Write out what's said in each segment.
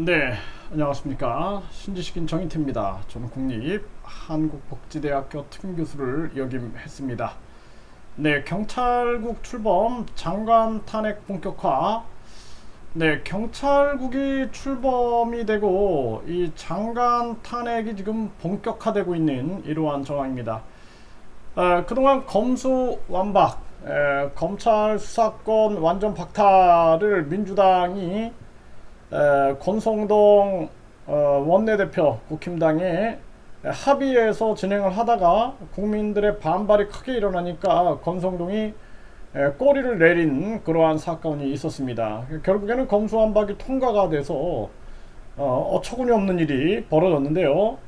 네, 안녕하십니까. 신지식인 정인태입니다. 저는 국립 한국복지대학교 특임교수를 역임했습니다. 네, 경찰국 출범 장관 탄핵 본격화. 네, 경찰국이 출범이 되고 이 장관 탄핵이 지금 본격화되고 있는 이러한 정황입니다. 어, 그동안 검수 완박, 에, 검찰 수사권 완전 박탈을 민주당이 에, 권성동 어, 원내대표 국힘당에 합의해서 진행을 하다가 국민들의 반발이 크게 일어나니까 권성동이 에, 꼬리를 내린 그러한 사건이 있었습니다. 결국에는 검수완박이 통과가 돼서 어, 어처구니 없는 일이 벌어졌는데요.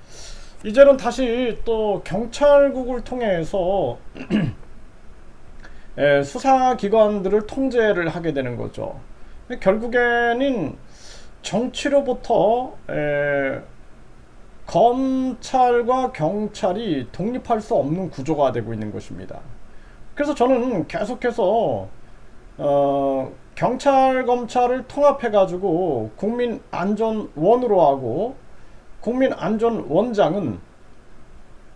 이제는 다시 또 경찰국을 통해서 에, 수사기관들을 통제를 하게 되는 거죠. 결국에는 정치로부터 에, 검찰과 경찰이 독립할 수 없는 구조가 되고 있는 것입니다. 그래서 저는 계속해서 어, 경찰 검찰을 통합해 가지고 국민 안전원으로 하고 국민 안전원장은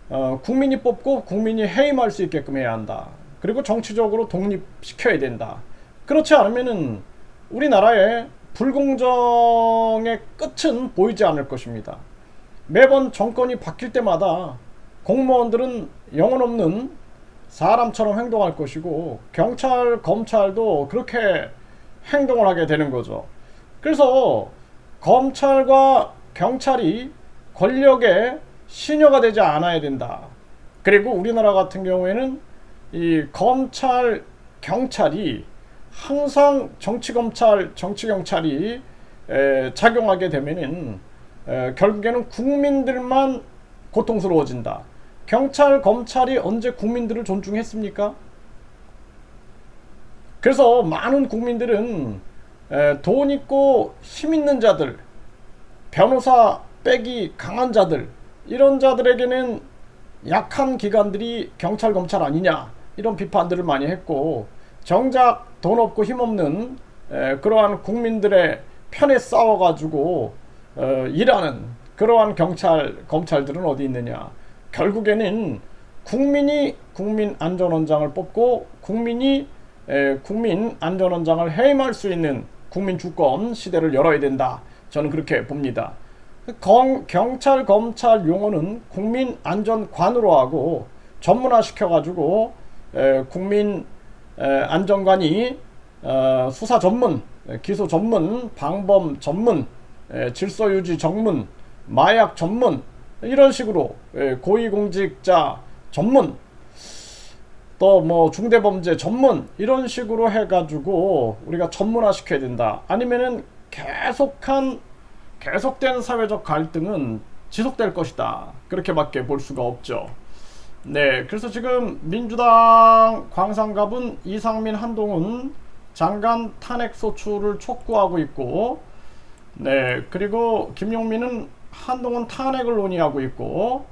어, 국민이 뽑고 국민이 해임할 수 있게끔 해야 한다. 그리고 정치적으로 독립시켜야 된다. 그렇지 않으면은 우리나라의 불공정의 끝은 보이지 않을 것입니다. 매번 정권이 바뀔 때마다 공무원들은 영혼 없는 사람처럼 행동할 것이고 경찰, 검찰도 그렇게 행동을 하게 되는 거죠. 그래서 검찰과 경찰이 권력의 신여가 되지 않아야 된다. 그리고 우리나라 같은 경우에는 이 검찰, 경찰이 항상 정치 검찰, 정치 경찰이 에, 작용하게 되면은 에, 결국에는 국민들만 고통스러워진다. 경찰, 검찰이 언제 국민들을 존중했습니까? 그래서 많은 국민들은 에, 돈 있고 힘 있는 자들, 변호사 빼기 강한 자들, 이런 자들에게는 약한 기관들이 경찰, 검찰 아니냐, 이런 비판들을 많이 했고, 정작 돈 없고 힘없는 에, 그러한 국민들의 편에 싸워가지고 어, 일하는 그러한 경찰 검찰들은 어디 있느냐. 결국에는 국민이 국민 안전원장을 뽑고 국민이 에, 국민 안전원장을 해임할 수 있는 국민 주권 시대를 열어야 된다. 저는 그렇게 봅니다. 검, 경찰 검찰 용어는 국민 안전관으로 하고 전문화 시켜 가지고 에, 국민 안전관이 어, 수사 전문, 기소 전문, 방범 전문, 질서 유지 전문, 마약 전문 이런 식으로 고위공직자 전문 또 뭐 중대범죄 전문 이런 식으로 해가지고 우리가 전문화 시켜야 된다. 아니면은 계속한 계속된 사회적 갈등은 지속될 것이다. 그렇게밖에 볼 수가 없죠. 네, 그래서 지금 민주당 광상갑은 이상민 한동훈 장관 탄핵 소추를 촉구하고 있고, 네, 그리고 김용민은 한동훈 탄핵을 논의하고 있고,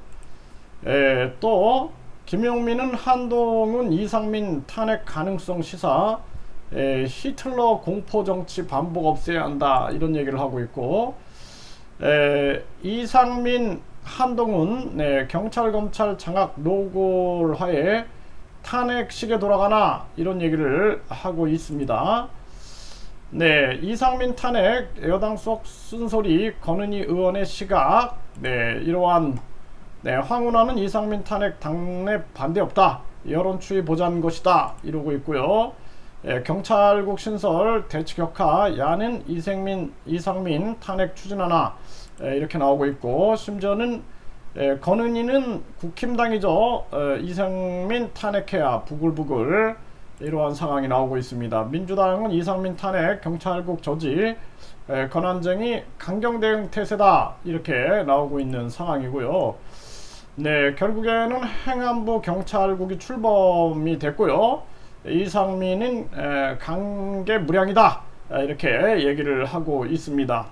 예, 또 김용민은 한동훈 이상민 탄핵 가능성 시사, 예, 히틀러 공포 정치 반복 없애야 한다 이런 얘기를 하고 있고, 예, 이상민 한동훈 네, 경찰 검찰 장악 노골하에 탄핵식에 돌아가나 이런 얘기를 하고 있습니다. 네, 이상민 탄핵 여당 속 쓴소리 권은희 의원의 시각 네, 이러한 네, 황운하는 이상민 탄핵 당내 반대 없다. 여론 추이 보자는 것이다. 이러고 있고요. 예, 경찰국 신설 대치 격하 야는 이생민 이상민 탄핵 추진하나 예, 이렇게 나오고 있고 심지어는 예, 권은희는 국힘당이죠. 어, 이상민 탄핵해야 부글부글 이러한 상황이 나오고 있습니다. 민주당은 이상민 탄핵 경찰국 저지 예, 권한쟁이 강경 대응 태세다 이렇게 나오고 있는 상황이고요. 네, 결국에는 행안부 경찰국이 출범이 됐고요. 이상민은 에, 강계 무량이다 이렇게 얘기를 하고 있습니다.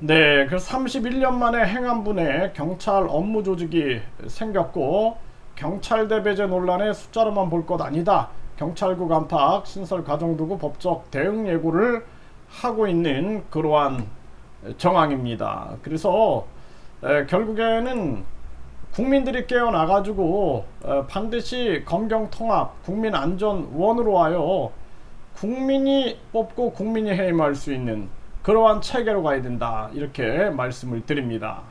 네, 그 31년 만에 행안부 내 경찰 업무 조직이 생겼고 경찰대 배제 논란의 숫자로만 볼 것 아니다. 경찰국 안팎 신설 과정 두고 법적 대응 예고를 하고 있는 그러한 정황입니다. 그래서 에, 결국에는 국민들이 깨어나가지고 어, 반드시 검경통합 국민안전원으로 하여 국민이 뽑고 국민이 해임할 수 있는 그러한 체계로 가야 된다 이렇게 말씀을 드립니다.